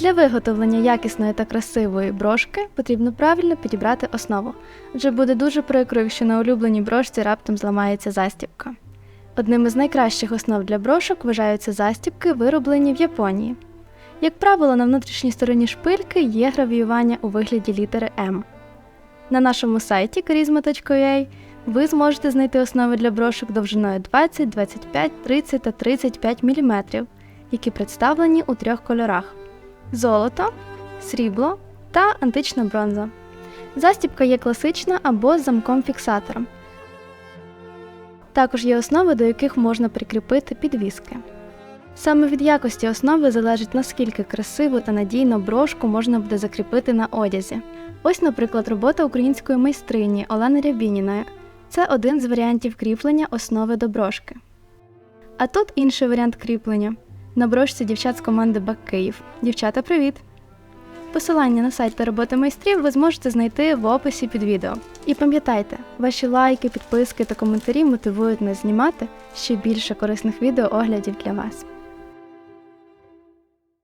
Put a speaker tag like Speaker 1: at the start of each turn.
Speaker 1: Для виготовлення якісної та красивої брошки потрібно правильно підібрати основу, адже буде дуже прикро, якщо на улюбленій брошці раптом зламається застібка. Одним із найкращих основ для брошок вважаються застібки, вироблені в Японії. Як правило, на внутрішній стороні шпильки є гравіювання у вигляді літери М. На нашому сайті charisma.ua ви зможете знайти основи для брошок довжиною 20, 25, 30 та 35 мм, які представлені у трьох кольорах: золото, срібло та антична бронза. Застібка є класична або з замком-фіксатором. Також є основи, до яких можна прикріпити підвіски. Саме від якості основи залежить наскільки красиво та надійно брошку можна буде закріпити на одязі. Ось, наприклад, робота української майстрині Олени Рябініної. Це один з варіантів кріплення основи до брошки. А тут інший варіант кріплення. На брошці дівчат з команди Бак Київ. Дівчата, привіт! Посилання на сайт та роботи майстрів ви зможете знайти в описі під відео. І пам'ятайте, ваші лайки, підписки та коментарі мотивують нас знімати ще більше корисних відео оглядів для вас.